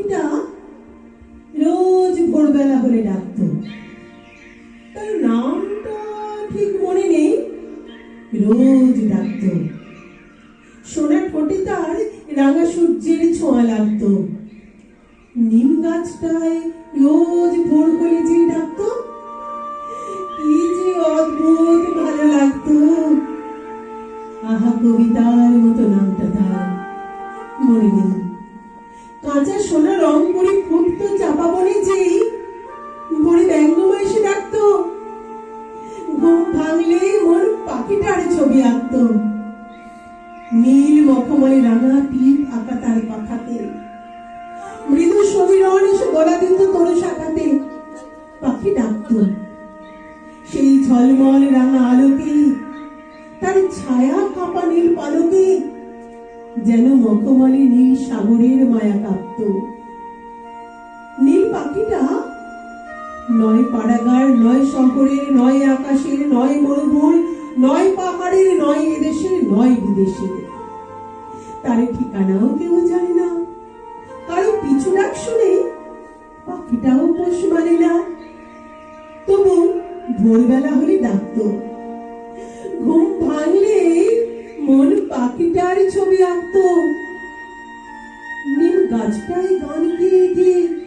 পাখিটা রোজ ভোরবেলা হলে ডাকতো। তার নামটা ঠিক মনে নেই, রোজ ডাকতো। সোনার ঠোঁটে তার রাঙা সূর্যের ছোঁয়া লাগতো। নিম গাছটায় রোজ ভোর করে যে ডাকতো, কি যে অদ্ভুত ভালো লাগতো। আহা কবিতার মতো নামটা তার মনে নেই। রং করে ফুটতো চাপা বনে যেই বড়ি ব্যঙ্গমা এসে ডাকতো। ঘুম ভাঙলে মন পাখিটার ছবি আঁকতো। নীল মখমলে রাঙা টিপ আঁকা তার পাখাতে। মৃদু সমীরণ এসে গলা দিত তোর শাখাতে। পাখি ডাকতো। সেই ঝলমল রাঙা আলোকে তার ছায়া কাপা নীল পালকে যেন মখমলে নীল সাগরের মায়া কাঁপত। নয় পাড়াগার নয় শহরের নয় আকাশের, নয় মরুভূর নয় পাহাড়ের, নয় এদেশের, নয় বিদেশের। তার ঠিকানাও কেউ জানে না। কারও পিছু ডাক শুনে পাখিটাও পোষ মানে না। তবু ভোরবেলা হলে ডাকতো। ঘুম ভাঙলে মন পাখিটার ছবি আঁকতো। নিম গাছটায় গান গেয়ে গেয়ে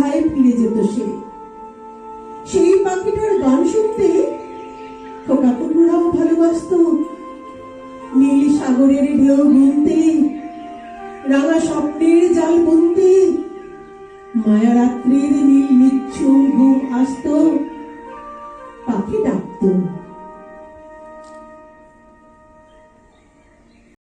সন্ধ্যায় ফিরে যেত সে। সেই পাখিটার গান শুনতে খোকা কুকুরাও ভালোবাসত। নীল সাগরের ঢেউ গুনতে রাঙা স্বপ্নের জাল বুনতে মায়া রাত্রির নীল নিচ্ছুম ঘুম আসত। পাখি ডাকতো।